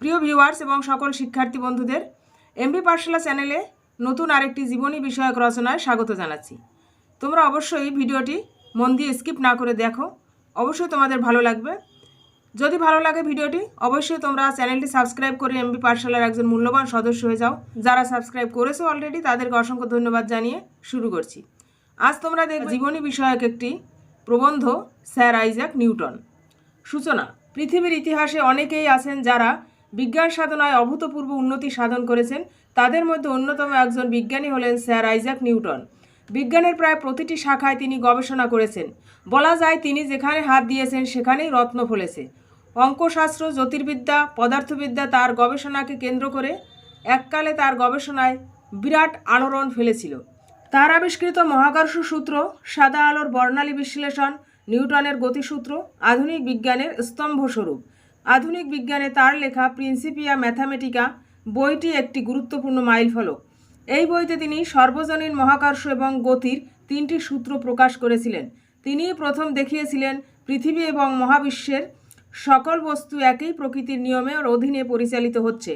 প্রিয় ভিউয়ার্স এবং সকল শিক্ষার্থী বন্ধুদের এমবি পাঠশালা চ্যানেলে নতুন আরেকটি জীবনী বিষয়ক রচনায় স্বাগত জানাচ্ছি। তোমরা অবশ্যই ভিডিওটি মন দিয়ে স্কিপ না করে দেখো, অবশ্যই তোমাদের ভালো লাগবে। যদি ভালো লাগে ভিডিওটি, অবশ্যই তোমরা চ্যানেলটি সাবস্ক্রাইব করে এমবি পাঠশালার একজন মূল্যবান সদস্য হয়ে যাও। যারা সাবস্ক্রাইব করেছ অলরেডি তাদেরকে অসংখ্য ধন্যবাদ জানিয়ে শুরু করছি। আজ তোমরা দেখবে জীবনী বিষয়ক একটি প্রবন্ধ, স্যার আইজাক নিউটন। সূচনা, পৃথিবীর ইতিহাসে অনেকেই আছেন যারা বিজ্ঞান সাধনায় অভূতপূর্ব উন্নতি সাধন করেছেন। তাদের মধ্যে অন্যতম একজন বিজ্ঞানী হলেন স্যার আইজাক নিউটন। বিজ্ঞানের প্রায় প্রতিটি শাখায় তিনি গবেষণা করেছেন। বলা যায় তিনি যেখানে হাত দিয়েছেন সেখানেই রত্ন ফলেছে। অঙ্কশাস্ত্র, জ্যোতির্বিদ্যা, পদার্থবিদ্যা তার গবেষণাকে কেন্দ্র করে এককালে তার গবেষণায় বিরাট আলোড়ন ফেলেছিল। তার আবিষ্কৃত মহাকর্ষ সূত্র, সাদা আলোর বর্ণালী বিশ্লেষণ, নিউটনের গতিসূত্র, আধুনিক বিজ্ঞানের স্তম্ভস্বরূপ। আধুনিক বিজ্ঞানে তার লেখা প্রিন্সিপিয়া ম্যাথামেটিকা বইটি একটি গুরুত্বপূর্ণ মাইল মাইলফলক। এই বইতে তিনি সর্বজনীন মহাকর্ষ এবং গতির তিনটি সূত্র প্রকাশ করেছিলেন। তিনিই প্রথম দেখিয়েছিলেন পৃথিবী এবং মহাবিশ্বের সকল বস্তু একই প্রকৃতির নিয়মের অধীনে পরিচালিত হচ্ছে।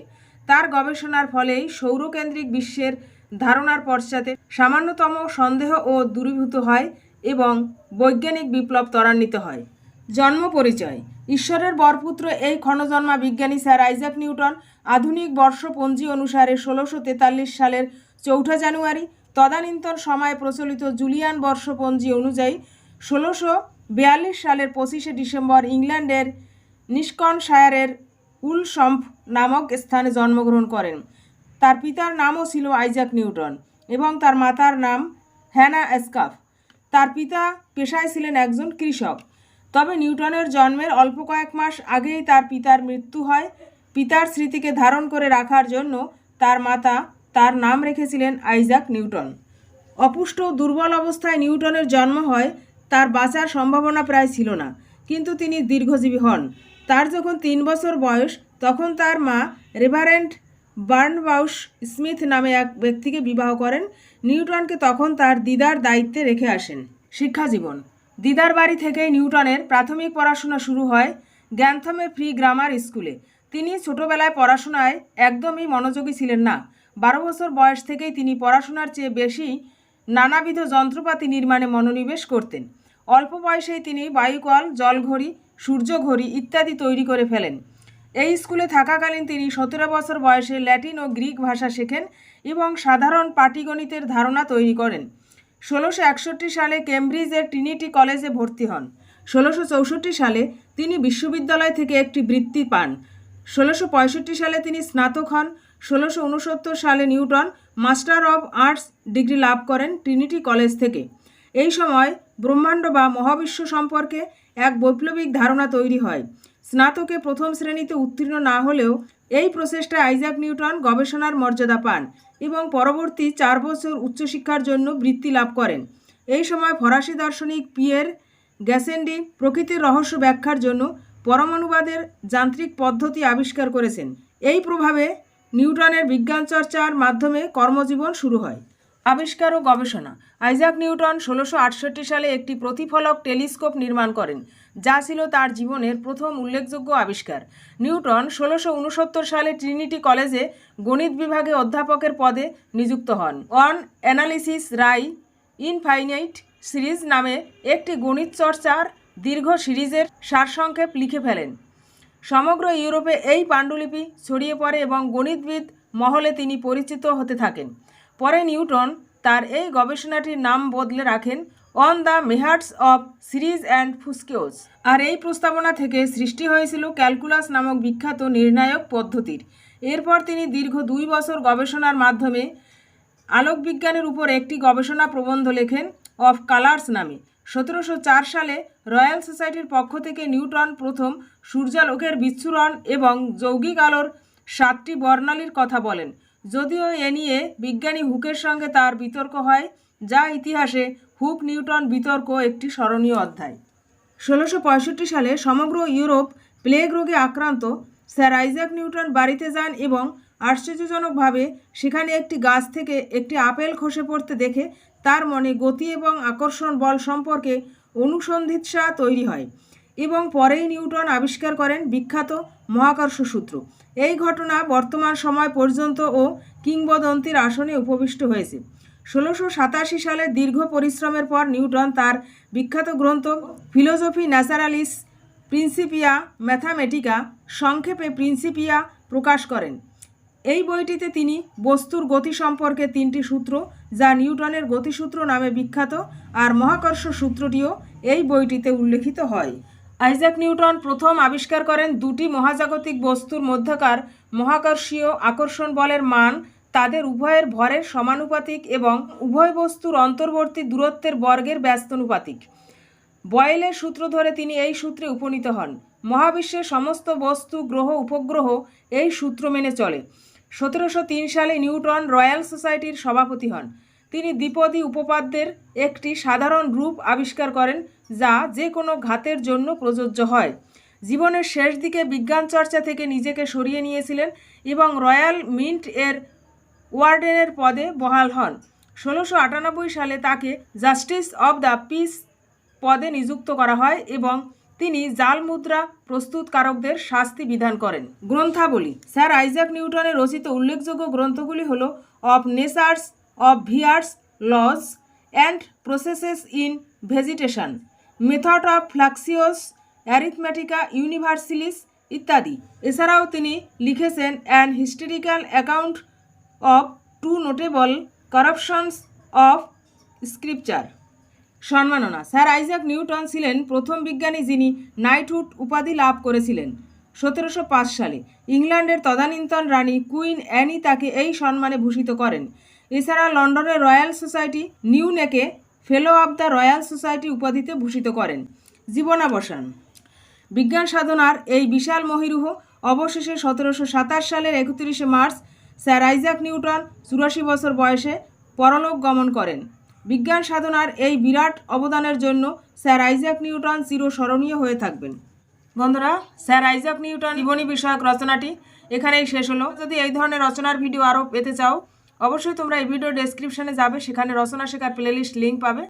তার গবেষণার ফলেই সৌরকেন্দ্রিক বিশ্বের ধারণার পশ্চাতে সামান্যতম সন্দেহ ও দূরীভূত হয় এবং বৈজ্ঞানিক বিপ্লব ত্বরান্বিত হয়। জন্ম পরিচয়। ঈশ্বরের বরপুত্র এই ক্ষণজন্মা বিজ্ঞানী স্যার আইজাক নিউটন আধুনিক বর্ষপঞ্জি অনুসারে ষোলোশো তেতাল্লিশ সালের চৌঠা জানুয়ারি তদানীন্তন সময়ে প্রচলিত জুলিয়ান বর্ষপঞ্জি অনুযায়ী ষোলোশো বিয়াল্লিশ সালের পঁচিশে ডিসেম্বর ইংল্যান্ডের নিষ্কনশায়ারের উলসম্প নামক স্থানে জন্মগ্রহণ করেন। তার পিতার নামও ছিল আইজাক নিউটন এবং তার মাতার নাম হ্যানা এসকাফ। তার পিতা পেশায় ছিলেন একজন কৃষক। তবে নিউটনের জন্মের অল্প কয়েক মাস আগেই তার পিতার মৃত্যু হয়। পিতার স্মৃতিকে ধারণ করে রাখার জন্য তার মাতা তার নাম রেখেছিলেন আইজাক নিউটন। অপুষ্ট দুর্বল অবস্থায় নিউটনের জন্ম হয়, তার বাঁচার সম্ভাবনা প্রায় ছিল না, কিন্তু তিনি দীর্ঘজীবী হন। তার যখন তিন বছর বয়স, তখন তার মা রেভারেন্ট বার্নবাউস স্মিথ নামে এক ব্যক্তিকে বিবাহ করেন। নিউটনকে তখন তার দিদার দায়িত্বে রেখে আসেন। শিক্ষা জীবন দিদার বাড়ি থেকেই নিউটনের প্রাথমিক পড়াশোনা শুরু হয় গ্যান্থমে ফ্রি গ্রামার স্কুলে। তিনি ছোটবেলায় পড়াশোনায় একদমই মনোযোগী ছিলেন না। বারো বছর বয়স থেকেই তিনি পড়াশোনার চেয়ে বেশি নানাবিধ যন্ত্রপাতি নির্মাণে মনোনিবেশ করতেন। অল্প বয়সেই তিনি বায়ুকল, জলঘড়ি, সূর্যঘড়ি ইত্যাদি তৈরি করে ফেলেন। এই স্কুলে থাকাকালীন তিনি সতেরো বছর বয়সে ল্যাটিন ও গ্রিক ভাষা শেখেন এবং সাধারণ পাটিগণিতের ধারণা তৈরি করেন। ষোলোশো একষট্টি সালে কেমব্রিজের ট্রিনিটি কলেজে ভর্তি হন। ষোলোশো চৌষট্টি সালে তিনি বিশ্ববিদ্যালয় থেকে একটি বৃত্তি পান। ষোলোশো পঁয়ষট্টি সালে তিনি স্নাতক হন। ষোলোশো উনসত্তর সালে Newton, master of arts degree লাভ করেন ট্রিনিটি কলেজ থেকে। এই সময় ব্রহ্মাণ্ড বা মহাবিশ্ব সম্পর্কে এক বৈপ্লবিক ধারণা তৈরি হয়। স্নাতকে প্রথম শ্রেণীতে উত্তীর্ণ না হলেও এই প্রচেষ্টায় আইজাক নিউটন গবেষণার মর্যাদা পান এবং পরবর্তী চার বছর উচ্চশিক্ষার জন্য বৃত্তি লাভ করেন। এই সময় ফরাসি দার্শনিক পিয়ের গ্যাসেন্ডি প্রকৃতির রহস্য ব্যাখ্যার জন্য পরমাণুবাদের যান্ত্রিক পদ্ধতি আবিষ্কার করেছেন। এই প্রভাবে নিউটনের বিজ্ঞান চর্চার মাধ্যমে কর্মজীবন শুরু হয়। আবিষ্কার ও গবেষণা। আইজাক নিউটন ষোলোশো সালে একটি প্রতিফলক টেলিস্কোপ নির্মাণ করেন, যা ছিল তার জীবনের প্রথম উল্লেখযোগ্য আবিষ্কার। নিউটন ষোলোশো সালে ট্রিনিটি কলেজে গণিত বিভাগে অধ্যাপকের পদে নিযুক্ত হন। On analysis by infinite series নামে একটি গণিত চর্চার দীর্ঘ সিরিজের সারসংক্ষেপ লিখে ফেলেন। সমগ্র ইউরোপে এই পাণ্ডুলিপি ছড়িয়ে পড়ে এবং গণিতবিদ মহলে তিনি পরিচিত হতে থাকেন। পরে নিউটন তার এই গবেষণাটির নাম বদলে রাখেন on the methods of series and fluxions আর এই প্রস্তাবনা থেকে সৃষ্টি হয়েছিল ক্যালকুলাস নামক বিখ্যাত নির্ণায়ক পদ্ধতির। এরপর তিনি দীর্ঘ দুই বছর গবেষণার মাধ্যমে আলোকবিজ্ঞানের উপর একটি গবেষণা প্রবন্ধ লেখেন অফ কালার্স নামে। সতেরোশো চার সালে রয়্যাল সোসাইটির পক্ষ থেকে নিউটন প্রথম সূর্যালোকের বিচ্ছুরণ এবং যৌগিক আলোর সাতটি বর্ণালীর কথা বলেন। যদিও এ নিয়ে বিজ্ঞানী হুকের সঙ্গে তার বিতর্ক হয়, যা ইতিহাসে হুক নিউটন বিতর্ক একটি স্মরণীয় অধ্যায়। ষোলোশো সালে সমগ্র ইউরোপ প্লেগ রোগে আক্রান্ত, স্যার আইজাক নিউটন বাড়িতে যান এবং আশ্চর্যজনকভাবে সেখানে একটি গাছ থেকে একটি আপেল খসে পড়তে দেখে তার মনে গতি এবং আকর্ষণ বল সম্পর্কে অনুসন্ধিৎসা তৈরি হয়। এবং পরেই নিউটন আবিষ্কার করেন বিখ্যাত মহাকর্ষ সূত্র। এই ঘটনা বর্তমান সময় পর্যন্ত ও কিংবদন্তির আসনে উপবিষ্ট হয়েছে। ষোলোশো সাতাশি সালে দীর্ঘ পরিশ্রমের পর নিউটন তার বিখ্যাত গ্রন্থ ফিলোসফি ন্যাচারালিস প্রিন্সিপিয়া ম্যাথামেটিকা সংক্ষেপে প্রিন্সিপিয়া প্রকাশ করেন। এই বইটিতে তিনি বস্তুর গতি সম্পর্কে তিনটি সূত্র, যা নিউটনের গতিসূত্র নামে বিখ্যাত, আর মহাকর্ষ সূত্রটিও এই বইটিতে উল্লেখিত হয়। আইজাক নিউটন প্রথম আবিষ্কার করেন দুটি মহাজাগতিক বস্তুর মধ্যকার মহাকর্ষীয় আকর্ষণ বলের মান, তাদের উভয়ের ভরের সমানুপাতিক এবং উভয় বস্তুর অন্তর্বর্তী দূরত্বের বর্গের ব্যস্তানুপাতিক। বয়েলের সূত্র ধরে তিনি এই সূত্রে উপনীত হন। মহাবিশ্বের সমস্ত বস্তু, গ্রহ, উপগ্রহ এই সূত্র মেনে চলে। সতেরোশো তিন সালে নিউটন রয়্যাল সোসাইটির সভাপতি হন। তিনি দ্বিপদী উপপাদ্যের একটি সাধারণ রূপ আবিষ্কার করেন যা যে কোনো ঘাতের জন্য প্রযোজ্য হয়। জীবনের শেষ দিকে বিজ্ঞান চর্চা থেকে নিজেকে সরিয়ে নিয়েছিলেন এবং রয়্যাল মিন্ট এর ওয়ার্ডেনের পদে বহাল হন। ষোলোশো আটানব্বই সালে তাকে জাস্টিস অব দ্য পিস পদে নিযুক্ত করা হয় এবং তিনি জাল মুদ্রা প্রস্তুতকারকদের শাস্তি বিধান করেন। গ্রন্থাবলী। স্যার আইজাক নিউটনের রচিত উল্লেখযোগ্য গ্রন্থগুলি হল of nature's obvious laws and processes in vegetation method of fluxions arithmetica universalis ইত্যাদি। এছাড়াও তিনি লিখেছেন an historical account of two notable corruptions of scripture সম্মাননা স্যার আইজাক নিউটন ছিলেন প্রথম বিজ্ঞানী যিনি নাইটহুড উপাধি লাভ করেছিলেন সতেরোশো পাঁচ সালে। ইংল্যান্ডের তদানীন্তন রানী কুইন অ্যানি তাকে এই সম্মানে ভূষিত করেন। এছাড়া লন্ডনের royal society নিউনেকে fellow of the Royal Society উপাধিতে ভূষিত করেন। জীবনাবসান। বিজ্ঞান সাধনার এই বিশাল মহিরুহ অবশেষে সতেরোশো সাতাশ সালের একত্রিশে মার্চ স্যার আইজাক নিউটন চুরাশি বছর বয়সে পরলোক গমন করেন। বিজ্ঞান সাধনার এই বিরাট অবদানের জন্য স্যার আইজাক নিউটন চিরস্মরণীয় হয়ে থাকবেন। বন্ধুরা, স্যার আইজাক নিউটন জীবনী বিষয়ক রচনাটি এখানেই শেষ হলো। যদি এই ধরনের রচনার ভিডিও আরও পেতে চাও অবশ্যই তোমরা এই ভিডিও ডেসক্রিপশানে যাবে সেখানে রচনা শেখার প্লেলিস্ট লিঙ্ক পাবে।